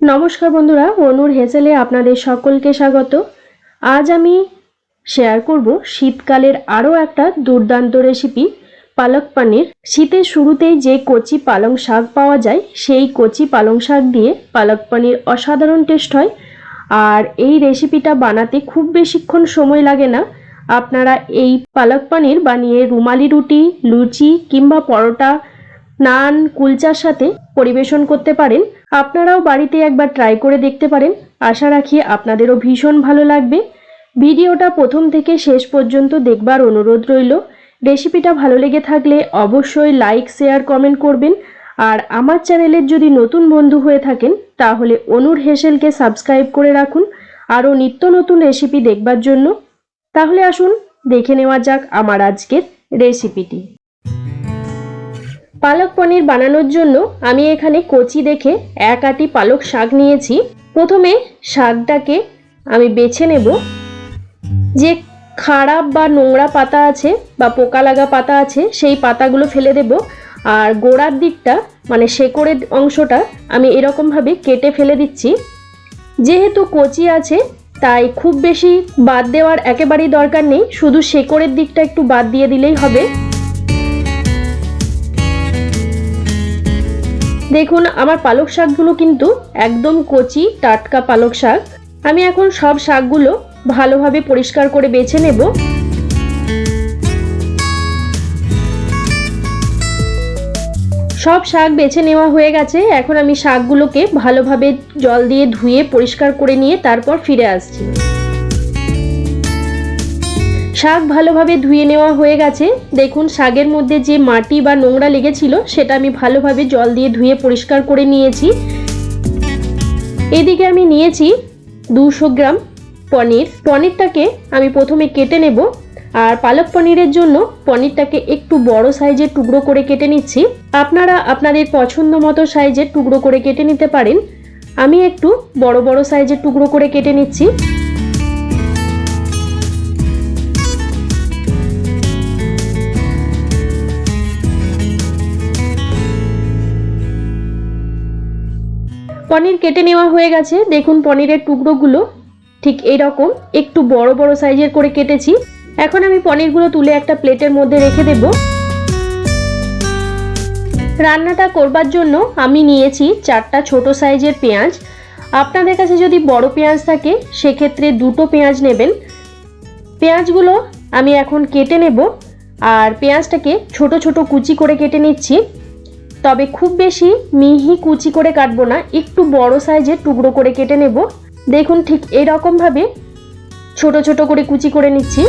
নমস্কার বন্ধুরা অনুর হেসেলে আপনাদের সকলকে স্বাগত। আজ আমি শেয়ার করব শীতকালের আরও একটা দুর্দান্ত রেসিপি পালক পানির। শীতের শুরুতেই যে কচি পালং শাক পাওয়া যায়, সেই কচি পালং শাক দিয়ে পালক পানির অসাধারণ টেস্ট হয়। আর এই রেসিপিটা বানাতে খুব বেশিক্ষণ সময় লাগে না। আপনারা এই পালক পানির বানিয়ে রুমালি রুটি, লুচি কিংবা পরোটা, নান, কুলচার সাথে পরিবেশন করতে পারেন। আপনারাও বাড়িতে একবার ট্রাই করে দেখতে পারেন। আশা রাখি আপনাদেরও ভীষণ ভালো লাগবে। ভিডিওটা প্রথম থেকে শেষ পর্যন্ত দেখবার অনুরোধ রইল। রেসিপিটা ভালো লেগে থাকলে অবশ্যই লাইক শেয়ার কমেন্ট করবেন। আর আমার চ্যানেলের যদি নতুন বন্ধু হয়ে থাকেন, তাহলে অনুর হেসেলকে সাবস্ক্রাইব করে রাখুন। আরও নিত্য নতুন রেসিপি দেখবার জন্য। তাহলে আসুন, দেখে নেওয়া যাক আমার আজকের রেসিপিটি। পালক পনির বানানোর জন্য আমি এখানে কচি দেখে এক আটি পালক শাক নিয়েছি। প্রথমে শাকটাকে আমি বেছে নেব। যে খারাপ বা নোংরা পাতা আছে বা পোকা লাগা পাতা আছে, সেই পাতাগুলো ফেলে দেব। আর গোড়ার দিকটা মানে শেকড়ের অংশটা আমি এরকমভাবে কেটে ফেলে দিচ্ছি। যেহেতু কচি আছে, তাই খুব বেশি বাদ দেওয়ার একেবারেই দরকার নেই। শুধু শেকড়ের দিকটা একটু বাদ দিয়ে দিলেই হবে। দেখুন, আমার পালক শাকগুলো কিন্তু একদম কচি, টাটকা পালক শাক। আমি এখন সব শাকগুলো ভালোভাবে পরিষ্কার করে বেছে নেব। সব শাক বেছে নেওয়া হয়ে গেছে। এখন আমি শাকগুলোকে ভালোভাবে জল দিয়ে ধুয়ে পরিষ্কার করে নিয়ে তারপর ফিরে আসছি। শাক ভালোভাবে ধুয়ে নেওয়া হয়ে গেছে। দেখুন, শাকের মধ্যে যে মাটি বা নোংরা লেগেছিল, সেটা আমি ভালোভাবে জল দিয়ে ধুয়ে পরিষ্কার করে নিয়েছি। এদিকে আমি নিয়েছি দুশো গ্রাম পনির। পনিরটাকে আমি প্রথমে কেটে নেব, আর পালক পনিরের জন্য পনিরটাকে একটু বড় সাইজের টুকরো করে কেটে নিচ্ছি। আপনারা আপনাদের পছন্দ মতো সাইজের টুকরো করে কেটে নিতে পারেন। আমি একটু বড় বড় সাইজের টুকরো করে কেটে নিচ্ছি। পনির কেটে নেওয়া হয়ে গেছে। দেখুন পনিরের টুকরোগুলো ঠিক এইরকম। একটু বড় বড় সাইজের করে কেটেছি। এখন আমি পনিরগুলো তুলে একটা প্লেটের মধ্যে রেখে দেব। রান্নাটা করবার জন্য আমি নিয়েছি চারটা ছোট সাইজের পেঁয়াজ। আপনাদের কাছে যদি বড় পেঁয়াজ থাকে, সেক্ষেত্রে দুটো পেঁয়াজ নেবেন। পেঁয়াজগুলো আমি এখন কেটে নেব। আর পেঁয়াজটাকে ছোট ছোট কুচি করে কেটে নিচ্ছি। তবে খুব বেশি মিহি কুচি করে কাটবো না, একটু বড় সাইজের টুকরো করে কেটে নেব। দেখুন ঠিক এইরকমভাবে ছোট ছোট করে কুচি করে নিচ্ছি।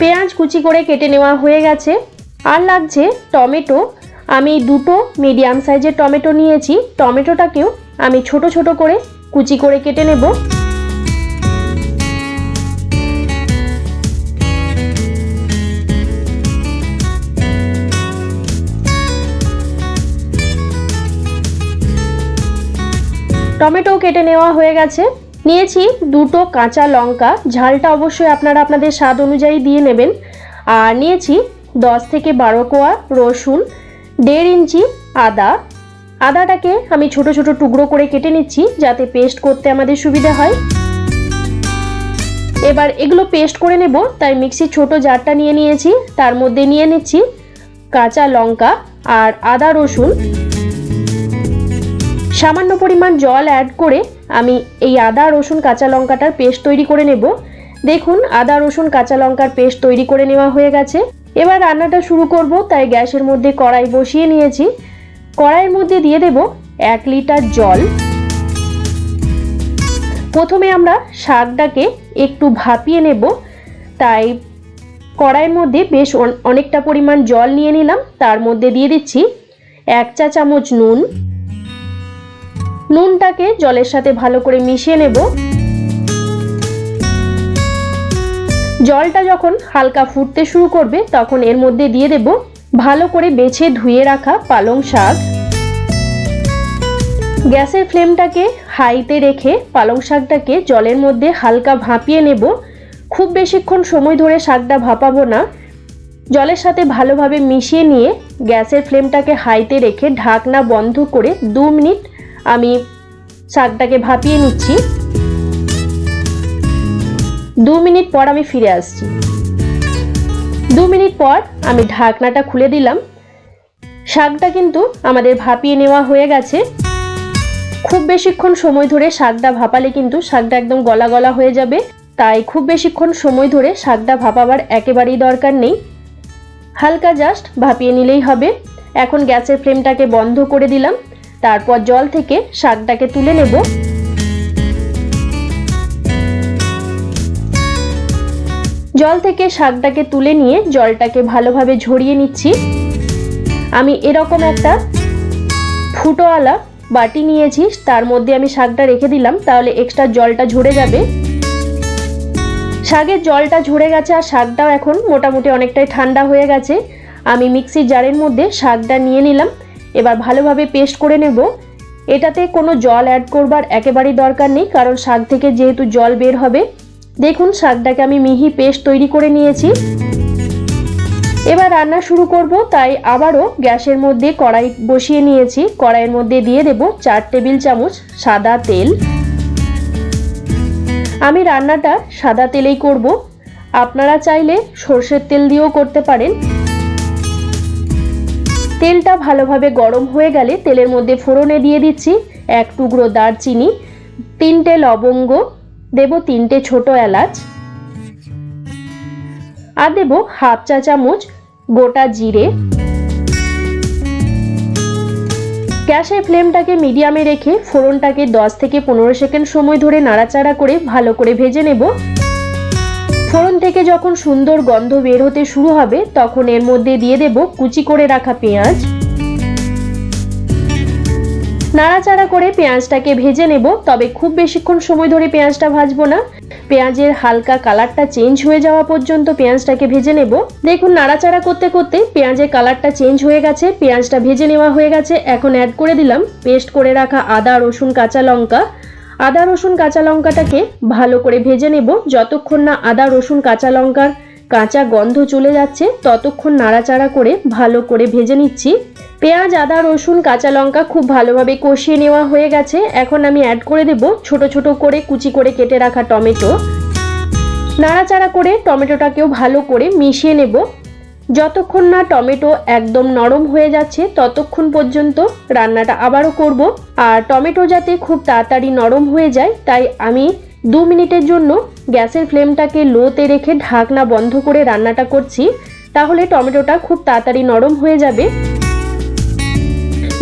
পেঁয়াজ কুচি করে কেটে নেওয়া হয়ে গেছে। আর লাগছে টমেটো আমি দুটো মিডিয়াম সাইজের টমেটো নিয়েছি। টমেটোটাকেও আমি ছোট ছোট করে কুচি করে কেটে নেব। টমেটো কেটে নেওয়া হয়ে গেছে। নিয়েছি দুটো কাঁচা লঙ্কা। ঝালটা অবশ্যই আপনারা আপনাদের স্বাদ অনুযায়ী দিয়ে নেবেন। আর নিয়েছি দশ থেকে বারো কোয়া রসুন। দেড় ইঞ্চি আদা। আদাটাকে আমি ছোট ছোট টুকরো করে কেটে নিচ্ছি যাতে পেস্ট করতে আমাদের সুবিধা হয়। এবার এগুলো পেস্ট করে নেব, তাই মিক্সির ছোট জারটা নিয়ে নিয়েছি। তার মধ্যে নিয়ে নিচ্ছি কাঁচা লঙ্কা আর আদা রসুন। সামান্য পরিমাণ জল অ্যাড করে আমি এই আদা, রসুন, কাঁচা লঙ্কাটার পেস্ট তৈরি করে নেব। দেখুন, আদা, রসুন, কাঁচা লঙ্কার পেস্ট তৈরি করে নেওয়া হয়ে গেছে। এবার রান্নাটা শুরু করব, তাই গ্যাসের মধ্যে কড়াই বসিয়ে নিয়েছি। কড়াইয়ের মধ্যে দিয়ে দেব এক লিটার জল। প্রথমে আমরা শাকটাকে একটু ভাপিয়ে নেব, তাই কড়াইয়ের মধ্যে বেশ অনেকটা পরিমাণ জল নিয়ে নিলাম। তার মধ্যে দিয়ে দিচ্ছি এক চা চামচ নুন। নুনটাকে জলের সাথে ভালো করে মিশিয়ে নেব। জলটা যখন হালকা ফুটতে শুরু করবে, তখন এর মধ্যে দিয়ে দেব ভালো করে বেছে ধুয়ে রাখা পালং শাক। গ্যাসের ফ্লেমটাকে হাইতে রেখে পালং শাকটাকে জলের মধ্যে হালকা ভাপিয়ে নেব। খুব বেশিক্ষণ সময় ধরে শাকটা ভাপাবো না। জলের সাথে ভালোভাবে মিশিয়ে নিয়ে গ্যাসের ফ্লেমটাকে হাইতে রেখে ঢাকনা বন্ধ করে দু মিনিট আমি শাকটাকে ভাপিয়ে নিচ্ছি। দু মিনিট পর আমি ফিরে আসছি। দু মিনিট পর আমি ঢাকনাটা খুলে দিলাম। শাকটা কিন্তু আমাদের ভাপিয়ে নেওয়া হয়ে গেছে। খুব বেশিক্ষণ সময় ধরে শাকটা ভাপালে কিন্তু শাকটা একদম গলা গলা হয়ে যাবে। তাই খুব বেশিক্ষণ সময় ধরে শাকটা ভাপাবার একেবারেই দরকার নেই। হালকা জাস্ট ভাপিয়ে নিলেই হবে। এখন গ্যাসের ফ্লেমটাকে বন্ধ করে দিলাম। তারপর জল থেকে শাকটাকে তুলে নেব। জল থেকে শাকটাকে তুলে নিয়ে জলটাকে ভালোভাবে ঝরিয়ে নিচ্ছি। আমি এরকম একটা ফুটোওয়ালা বাটি নিয়েছি, তার মধ্যে আমি শাকটা রেখে দিলাম, তাহলে এক্সট্রা জলটা ঝরে যাবে। শাকের জলটা ঝরে গেছে আর শাকটাও এখন মোটামুটি অনেকটাই ঠান্ডা হয়ে গেছে। আমি মিক্সির জারের মধ্যে শাকটা নিয়ে নিলাম, এবার ভালোভাবে পেস্ট করে নেব। এটাতে কোনো জল অ্যাড করবার একেবারেই দরকার নেই, কারণ শাক থেকে যেহেতু জল বের হবে দেখুন, শাকটাকে আমি মিহি পেস্ট তৈরি করে নিয়েছি। এবার রান্না শুরু করব, তাই আবারও গ্যাসের মধ্যে কড়াই বসিয়ে নিয়েছি। কড়াইয়ের মধ্যে দিয়ে দেব চার টেবিল চামচ সাদা তেল। আমি রান্নাটা সাদা তেলেই করব। আপনারা চাইলে সর্ষের তেল দিয়েও করতে পারেন। তেলটা ভালোভাবে গরম হয়ে গেলে তেলের মধ্যে ফোড়নে দিয়ে দিচ্ছি এক টুকরো দারচিনি, তিনটে লবঙ্গ দেব তিনটে ছোট এলাচ। আর দেব হাফ চা চামচ গোটা জিরে। গ্যাসের ফ্লেমটাকে মিডিয়ামে রেখে ফোড়নটাকে 10 থেকে পনেরো সেকেন্ড সময় ধরে নাড়াচাড়া করে ভালো করে ভেজে নেব। ফোড়ন থেকে যখন সুন্দর গন্ধ বের হতে শুরু হবে, তখন এর মধ্যে দিয়ে দেব কুচি করে রাখা পেঁয়াজ। নাড়াচাড়া করে পেঁয়াজটাকে ভেজে নেব। তবে খুব বেশিক্ষণ সময় ধরে পেঁয়াজটা ভাজবো না। পেঁয়াজের হালকা কালারটা চেঞ্জ হয়ে যাওয়া পর্যন্ত পেঁয়াজটাকে ভেজে নেব। দেখুন, নাড়াচাড়া করতে করতে পেঁয়াজের কালারটা চেঞ্জ হয়ে গেছে, পেঁয়াজটা ভেজে নেওয়া হয়ে গেছে। এখন অ্যাড করে দিলাম পেস্ট করে রাখা আদা, রসুন, কাঁচা লঙ্কা। আদা, রসুন, কাঁচা লঙ্কাটাকে ভালো করে ভেজে নেব। যতক্ষণ না আদা, রসুন, কাঁচা লঙ্কার কাঁচা গন্ধ চলে যাচ্ছে, ততক্ষণ নাড়াচাড়া করে ভালো করে ভেজে নিচ্ছি। পেঁয়াজ, আদা, রসুন, কাঁচা লঙ্কা খুব ভালোভাবে কষিয়ে নেওয়া হয়ে গেছে। এখন আমি অ্যাড করে দেব ছোট ছোট করে কুচি করে কেটে রাখা টমেটো। নাড়াচাড়া করে টমেটোটাকেও ভালো করে মিশিয়ে নেব। যতক্ষণ না টমেটো একদম নরম হয়ে যাচ্ছে, ততক্ষণ পর্যন্ত রান্নাটা আবারও করব। আর টমেটো যাতে খুব তাড়াতাড়ি নরম হয়ে যায়, তাই আমি দু মিনিটের জন্য গ্যাসের ফ্লেমটাকে লোতে রেখে ঢাকনা বন্ধ করে রান্নাটা করছি। তাহলে টমেটোটা খুব তাড়াতাড়ি নরম হয়ে যাবে।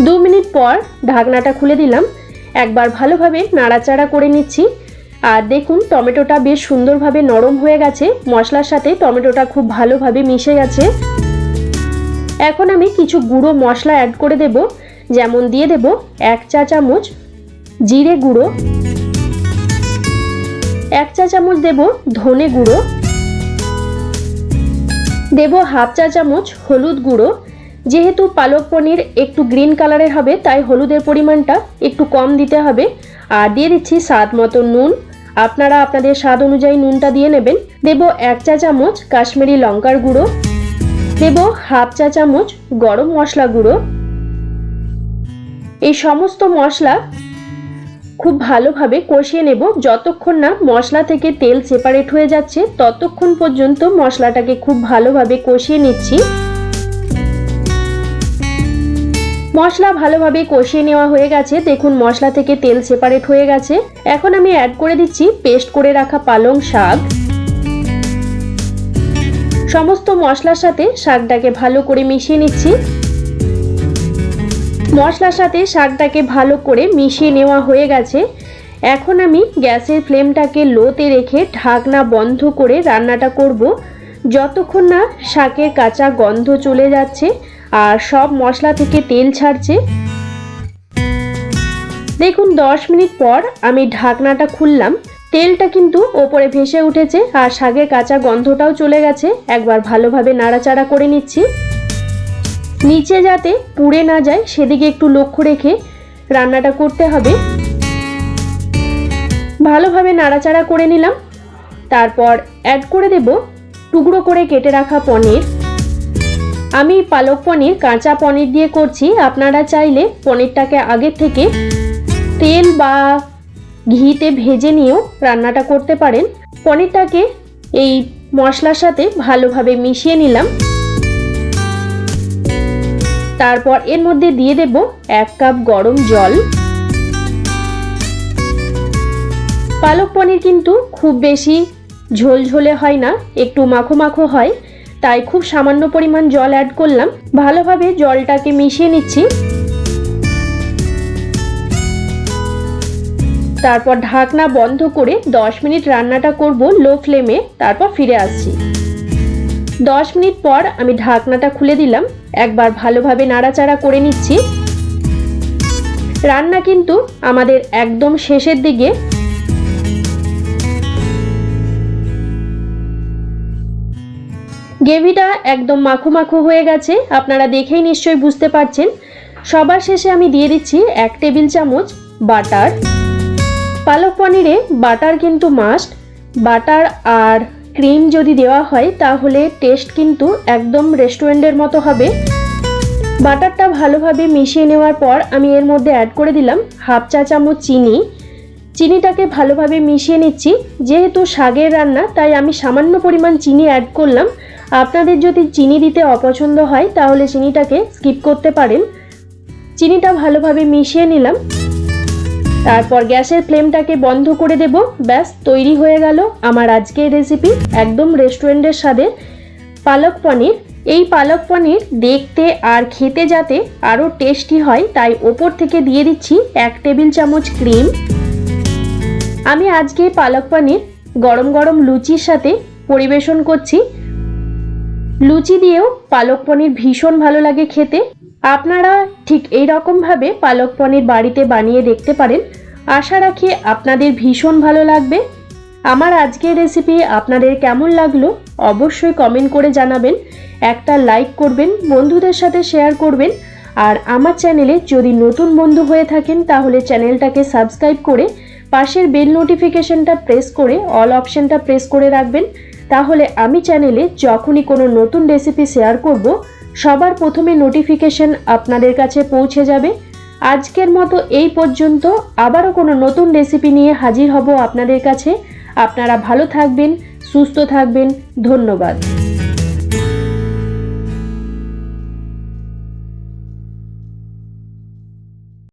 দু মিনিট পর ঢাকনাটা খুলে দিলাম। একবার ভালোভাবে নাড়াচাড়া করে নিচ্ছি। আর দেখুন, টমেটোটা বেশ সুন্দরভাবে নরম হয়ে গেছে। মশলার সাথে টমেটোটা খুব ভালোভাবে মিশে গেছে। এখন আমি কিছু গুঁড়ো মশলা অ্যাড করে দেব। যেমন দিয়ে দেব এক চা চামচ জিরে গুঁড়ো। এক চা চামচ দেব ধনে গুঁড়ো। দেব হাফ চা চামচ হলুদ গুঁড়ো। যেহেতু পালক পনির একটু গ্রিন কালারের হবে, তাই হলুদের পরিমাণটা একটু কম দিতে হবে। আর দিয়ে দিচ্ছি স্বাদ মতো নুন। আপনারা আপনাদের স্বাদ অনুযায়ী নুনটা দিয়ে নেবেন। দেব এক চা চামচ কাশ্মীরি লঙ্কার গুঁড়ো। দেব হাফ চা চামচ গরম মশলা গুঁড়ো। এই সমস্ত মশলা খুব ভালোভাবে কষিয়ে নেব। যতক্ষণ না মশলা থেকে তেল সেপারেট হয়ে যাচ্ছে, ততক্ষণ পর্যন্ত মশলাটাকে খুব ভালোভাবে কষিয়ে নিচ্ছি। মশলা ভালোভাবে কষিয়ে নেওয়া হয়ে গেছে। দেখুন, মশলা থেকে তেল সেপারেট হয়ে গেছে। এখন আমি অ্যাড করে দিচ্ছি পেস্ট করে রাখা পালং শাক। সমস্ত মশলার সাথে শাকটাকে ভালো করে মিশিয়ে নিচ্ছি। মশলার সাথে শাকটাকে ভালো করে মিশিয়ে নেওয়া হয়ে গেছে। এখন আমি গ্যাসের ফ্লেমটাকে লোতে রেখে ঢাকনা বন্ধ করে রান্নাটা করব। যতক্ষণ না শাকের কাঁচা গন্ধ চলে যাচ্ছে আর সব মশলা থেকে তেল ছাড়ছে। দেখুন, দশ মিনিট পর আমি ঢাকনাটা খুললাম। তেলটা কিন্তু ওপরে ভেসে উঠেছে আর শাকের কাঁচা গন্ধটাও চলে গেছে। একবার ভালোভাবে নাড়াচাড়া করে নিচ্ছি। নিচে যাতে পুড়ে না যায়, সেদিকে একটু লক্ষ্য রেখে রান্নাটা করতে হবে। ভালোভাবে নাড়াচাড়া করে নিলাম। তারপর অ্যাড করে দেব টুকরো করে কেটে রাখা পনির। আমি পালক পনির, কাঁচা পনির দিয়ে করছি। আপনারা চাইলে পনিরটাকে আগের থেকে তেল বা ঘিতে ভেজে নিয়েও রান্নাটা করতে পারেন। পনিরটাকে এই মশলার সাথে ভালোভাবে মিশিয়ে নিলাম। তারপর এর মধ্যে দিয়ে দেব এক কাপ গরম জল। পালক পনির কিন্তু খুব বেশি ঝোলঝোলে হয় না, একটু মাখো মাখো হয়। তাই খুব সামান্য পরিমাণ জল অ্যাড করলাম। ভালোভাবে জলটাকে মিশিয়ে নিচ্ছি। তারপর ঢাকনা বন্ধ করে 10 মিনিট রান্নাটা করব লো ফ্লেমে তারপর ফিরে আসছি। 10 মিনিট পর আমি ঢাকনাটা খুলে দিলাম। একবার ভালোভাবে নাড়াচাড়া করে নিচ্ছি। রান্না কিন্তু আমাদের একদম শেষের দিকে গ্রেভিটা একদম মাখো মাখো হয়ে গেছে। আপনারা দেখেই নিশ্চয়ই বুঝতে পারছেন। সবার শেষে আমি দিয়ে দিচ্ছি এক টেবিল চামচ বাটার। পালক পনিরে বাটার কিন্তু মাস্ট। বাটার আর ক্রিম যদি দেওয়া হয়, তাহলে টেস্ট কিন্তু একদম রেস্টুরেন্টের মতো হবে। বাটারটা ভালোভাবে মিশিয়ে নেওয়ার পর আমি এর মধ্যে অ্যাড করে দিলাম হাফ চা চামচ চিনি। চিনিটাকে ভালোভাবে মিশিয়ে নিচ্ছি। যেহেতু শাগের রান্না, তাই আমি সামান্য পরিমাণ চিনি অ্যাড করলাম। আপনাদের যদি চিনি দিতে অপছন্দ হয়, তাহলে চিনিটাকে স্কিপ করতে পারেন। চিনিটা ভালোভাবে মিশিয়ে নিলাম। তারপর গ্যাসের ফ্লেমটাকে বন্ধ করে দেব। ব্যাস, তৈরি হয়ে গেল আমার আজকের রেসিপি একদম রেস্টুরেন্টের স্বাদের পালক পনির। এই পালক পনির দেখতে আর খেতে যাতে আরও টেস্টি হয়, তাই ওপর থেকে দিয়ে দিচ্ছি এক টেবিল চামচ ক্রিম। আমি আজকে পালক পনির গরম গরম লুচির সাথে পরিবেশন করছি। লুচি দিয়েও পালক পনির ভীষণ ভালো লাগে খেতে। আপনারা ঠিক এই রকমভাবে পালক পনির বাড়িতে বানিয়ে দেখতে পারেন। আশা রাখি আপনাদের ভীষণ ভালো লাগবে। আমার আজকের রেসিপি আপনাদের কেমন লাগল অবশ্যই কমেন্ট করে জানাবেন। একটা লাইক করবেন, বন্ধুদের সাথে শেয়ার করবেন। আর আমার চ্যানেলে যদি নতুন বন্ধু হয়ে থাকেন, তাহলে চ্যানেলটাকে সাবস্ক্রাইব করে পাশের বেল নোটিফিকেশনটা প্রেস করে অল অপশনটা প্রেস করে রাখবেন। তাহলে আমি চ্যানেলে যখনই কোনো নতুন রেসিপি শেয়ার করব, সবার প্রথমে নোটিফিকেশন আপনাদের কাছে পৌঁছে যাবে। আজকের মতো এই পর্যন্ত, আবারও কোনো নতুন রেসিপি নিয়ে হাজির হব আপনাদের কাছে। আপনারা ভালো থাকবেন, সুস্থ থাকবেন, ধন্যবাদ।